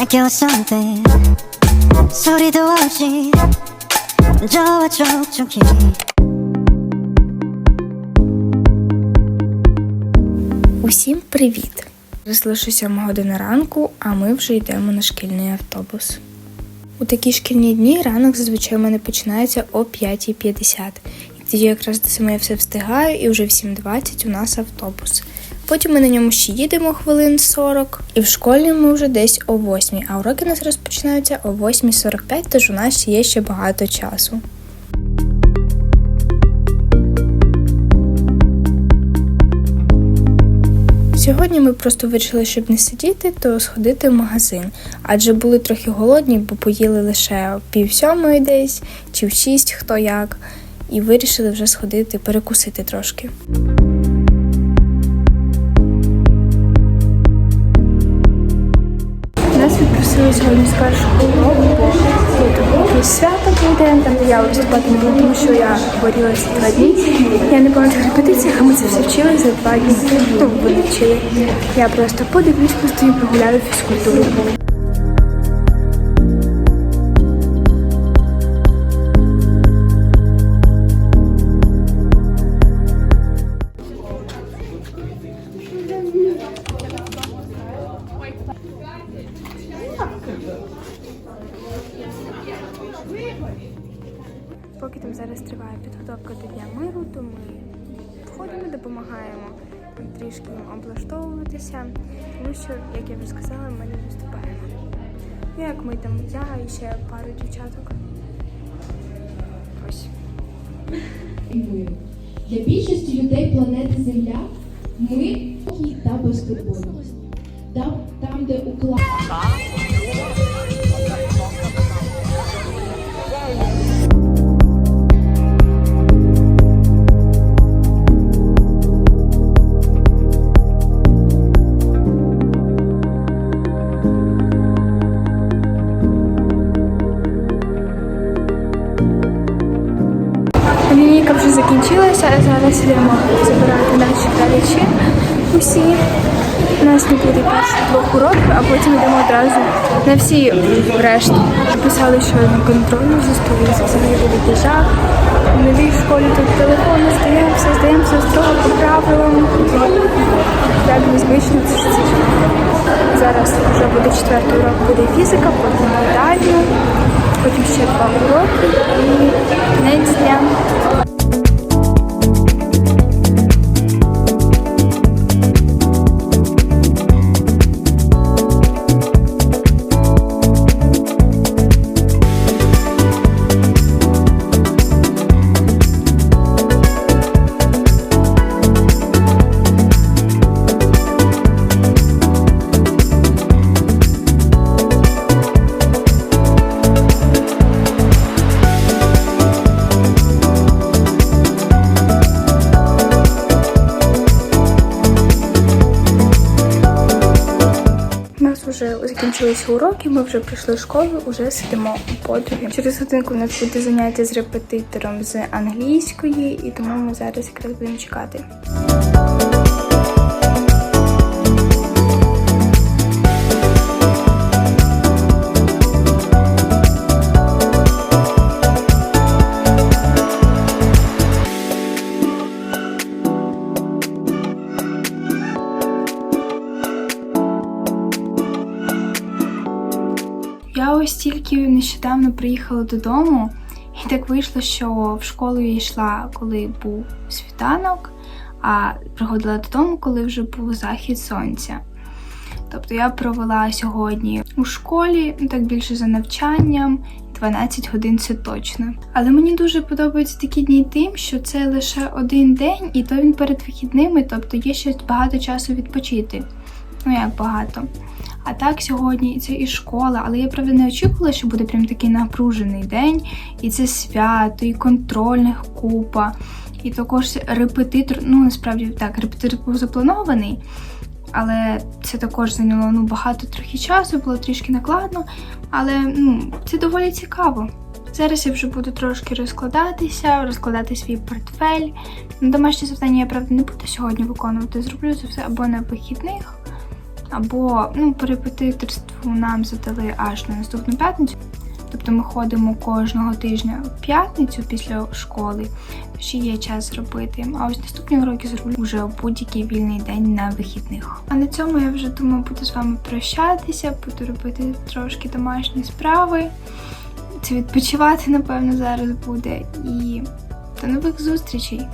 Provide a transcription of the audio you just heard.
like you're something 소리도 없이 저와 촉촉히 Усім привіт! Зараз лише 7 година ранку, а ми вже йдемо на шкільний автобус. У такі шкільні дні ранок зазвичай у мене починається о 5.50. І тоді якраз до 7 я все встигаю, і вже в 7.20 у нас автобус. Потім ми на ньому ще їдемо хвилин 40, і в школі ми вже десь о 8, а уроки у нас розпочинаються о 8.45, тож у нас є ще багато часу. Сьогодні ми просто вирішили, щоб не сидіти, то сходити в магазин, адже були трохи голодні, бо поїли лише пів сьомої десь чи в шість, хто як, і вирішили вже сходити перекусити трошки. Відпросили сьогодні з першого уроку, бо якесь свято буде, там я виступати не буду, тому що я хворіла два дні. Я не на репетиціях, а ми це все вчили за два дні. Ну, вивчили. Я просто подивлюсь, постою, прогуляю фізкультуру. Поки там зараз триває підготовка до Дня миру, то ми входимо, допомагаємо трішки облаштовуватися, тому що, як я вже сказала, ми не виступаємо. Ну, як ми там, я і ще пару дівчаток. Ось. Для більшості людей планети Земля спокій та. Там, там, де уклад. Лінійка вже закінчилася, а зараз йдемо забирати наші речі усі. У нас не буде перших двох уроків, а потім йдемо одразу на всі решту. Писали, що на контрольну застується взагалі буде жах. В новій школі тут телефони здаємося, здаємося строго по правилам. Так незвично це ж. Зараз вже буде четвертий урок, буде фізика, потім далі, потім ще два уроки і кінець дня. Закінчилися уроки, ми вже прийшли в школу, вже сидимо у подруги. Через годинку у нас буде заняття з репетитором з англійської, і тому ми зараз якраз будемо чекати. Ось тільки нещодавно приїхала додому, і так вийшло, що в школу я йшла, коли був світанок, а приходила додому, коли вже був захід сонця. Тобто я провела сьогодні у школі, ну, так більше за навчанням, 12 годин це точно. Але мені дуже подобаються такі дні тим, що це лише один день, і то він перед вихідними, тобто є ще багато часу відпочити. Ну як багато. А так сьогодні це і школа, але я правда не очікувала, що буде прям такий напружений день, і це свято, і контрольних купа, і також репетитор. Ну насправді так, репетитор був запланований, але це також зайняло ну, багато трохи часу, було трішки накладно, але ну, це доволі цікаво. Зараз я вже буду трошки розкладатися, розкладати свій портфель. Домашнє завдання я правда не буду сьогодні виконувати. Зроблю це все або на вихідних, Або ну, по репетиторству нам задали аж на наступну п'ятницю. Тобто ми ходимо кожного тижня в п'ятницю після школи. Ще є час зробити. А ось наступні уроки зроблю вже в будь-який вільний день на вихідних. А на цьому я вже думаю, буду з вами прощатися, буду робити трошки домашні справи. Це відпочивати, напевно, зараз буде. І до нових зустрічей!